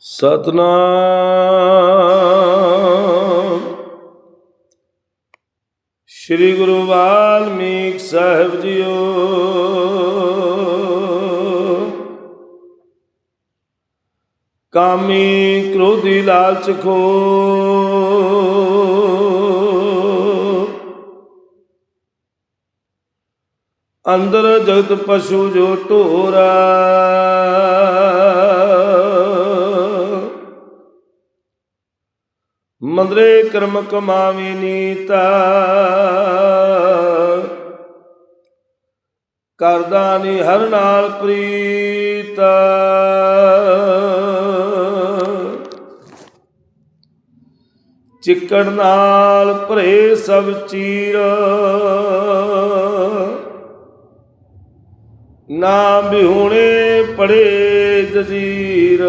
ਸਤਨਾਮ। ਸ੍ਰੀ ਗੁਰੂ ਵਾਲਮੀਕ ਸਾਹਿਬ ਜੀਓ। ਕਾਮੀ ਕ੍ਰੋਧੀ ਲਾਲਚ ਖੋ। ਅੰਦਰ ਜਗਤ ਪਸ਼ੂ ਜੋ ਢੋਰਾ। ਮੰਦਰੇ ਕਰਮ ਕਮਾਵੀ ਨੀਤਾ। ਕਰਦਾ ਨੀ ਹਰ ਨਾਲ ਪ੍ਰੀਤ। ਚਿੱਕੜ ਨਾਲ ਭਰੇ ਸਭ ਚੀਰ। ਨਾ ਬਿਹੁਣੇ ਪੜੇ ਜਜੀਰ।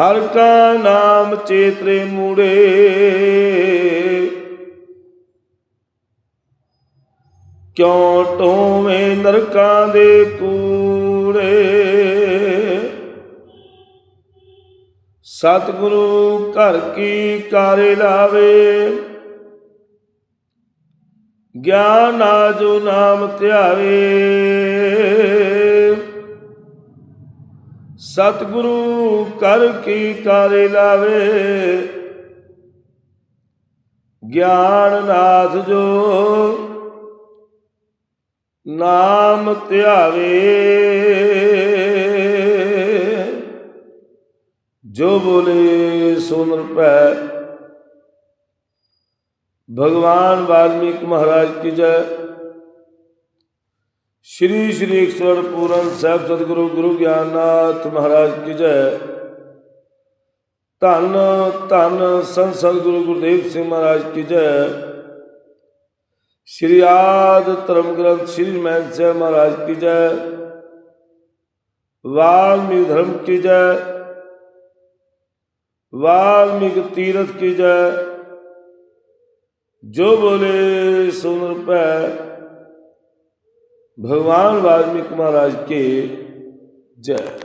ਹਰ ਕਾ ਨਾਮ ਚੇਤਰੇ ਮੂੜੇ। ਕਿਉ ਟੋਵੇਂ ਨਰਕਾਂ ਦੇ ਕੂੜੇ? ਸਤਿਗੁਰੂ ਘਰ ਕੀ ਕਾਰੇ ਲਾਵੇ? ਗਿਆਨ ਆਜੋ ਨਾਮ ਧਿਆਵੇ। ਸਤਿਗੁਰੂ ਕਰ ਕੀ ਕਾਰੇ ਲਾਵੇ। ਗਿਆਨ ਨਾਥ ਜੋ ਨਾਮ ਧਿਆਵੇ। ਜੋ ਬੋਲੇ ਸੁਨ ਪੈ ਭਗਵਾਨ ਵਾਲਮੀਕ ਮਹਾਰਾਜ ਕੀ ਜੈ। ਸ਼੍ਰੀ ਸ਼੍ਰੀ ਅਕਸਰ ਪੂਰਨ ਸਾਹਿਬ ਸਤਿਗੁਰੂ ਗੁਰੂ ਗਿਆਨਨਾਥ ਮਹਾਰਾਜ ਕੀ ਜੈ। ਧੰਨ ਧੰਨ ਸੰਤ ਸਤਿਗੁਰੂ ਗੁਰਦੇਵ ਸਿੰਘ ਮਹਾਰਾਜ ਕੀ ਜੈ। ਸ਼੍ਰੀ ਆਦ ਧਰਮ ਗ੍ਰੰਥ ਸ਼੍ਰੀ ਮਹਿਨ ਸਾਹਿਬ ਮਹਾਰਾਜ ਕੀ ਜੈ। ਵਾਲਮੀਕ ਧਰਮ ਕੀ ਜੈ। ਵਾਲਮੀਕ ਤੀਰਥ ਕੀ ਜੈ। ਜੋ ਬੋਲੇ ਸੁਨਰ ਪੈ भगवान वाल्मीकि महाराज के जय